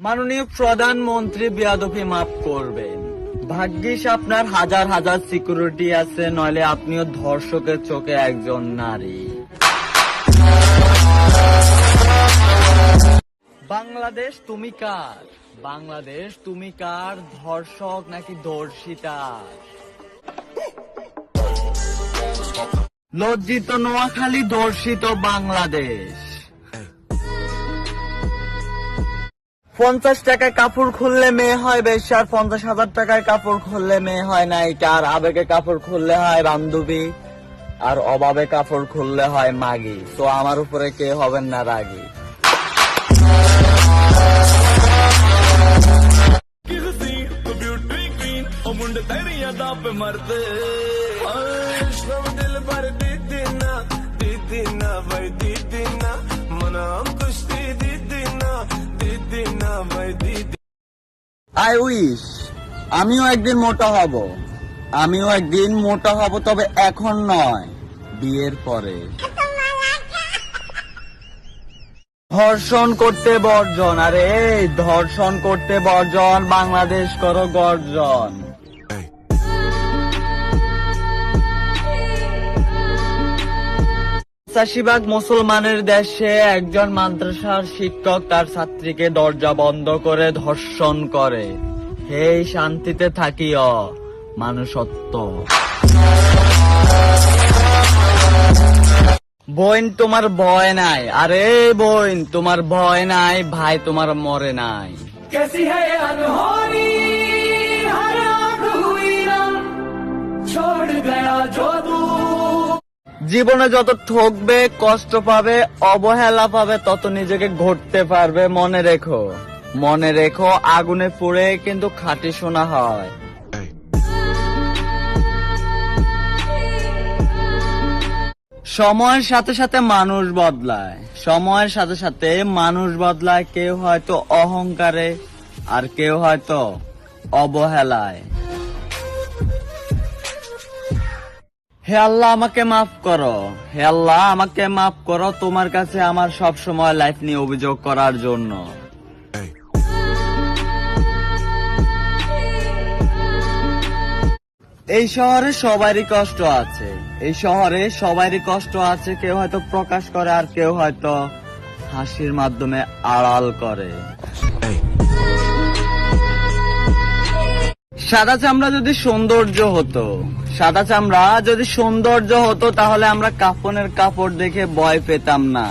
মাননীয় প্রধানমন্ত্রী বিয়াদফি মাফ করবেন। ভাগ্যিস আপনার হাজার হাজার সিকিউরিটি আছে, নইলে আপনিও ধর্ষকের চোখে একজন নারী। বাংলাদেশ, তুমি কার? বাংলাদেশ, তুমি কার? ধর্ষক নাকি ধর্ষিতা লজ্জিত নোয়াখালী ধর্ষিত বাংলাদেশ। পঞ্চাশ টাকায় কাপড় খুললে মেয়ে হয় বেশি, আর পঞ্চাশ হাজার টাকায় কাপড় খুললে মেয়ে হয় না। এটা আর আবেগে কাপড় খুললে হয় বান্ধবী, আর অভাবে কাপড় খুললে হয় মাগি। তো আমার উপরে কে হবেন না রাগি? দিদি না দিদি না ভাই দিদি না খুশ আই উইশ আমিও একদিন মোটা হব। আমিও একদিন মোটা হব, তবে এখন নয়, বিয়ের পরে। ধর্ষণ করতে বর্জন, আরে ধর্ষণ করতে বর্জন, বাংলাদেশ করো গর্জন। পঁচাশি ভাগ মুসলমানের দেশে একজন মাদ্রাসার শিক্ষক তার ছাত্রীকে দরজা বন্ধ করে ধর্ষণ করে। হে শান্তিতে থাকিও, মানুষত্ব। বইন তোমার ভয় নাই। আরে বইন তোমার ভয় নাই, ভাই তোমার মরে নাই। জীবনে যত ঠকবে, কষ্ট পাবে, অবহেলা পাবে, তত নিজেকে ঘটতে পারবে। মনে রেখো মনে রেখো, আগুনে পুড়ে কিন্তু খাঁটি সোনা হয়। সময়ের সাথে সাথে মানুষ বদলায়। সময়ের সাথে সাথে মানুষ বদলায়, কেউ হয়তো অহংকারে আর কেউ হয়তো অবহেলায়। হে আল্লাহ আমাকে মাফ করো। হে আল্লাহ আমাকে মাফ করো তোমার কাছে আমার সব সময় লাইফ নিয়ে অভিযোগ করার জন্য। এই। শহরে সবারই কষ্ট আছে। এই শহরে সবারই কষ্ট আছে কেউ হয়তো প্রকাশ করে আর কেউ হয়তো হাসির মাধ্যমে আড়াল করে। সাদা চামড়া যদি সৌন্দর্য হতো, সাদা চামড়া যদি সৌন্দর্য হতো, তাহলে আমরা কাফনের কাপড় দেখে ভয় পেতাম না।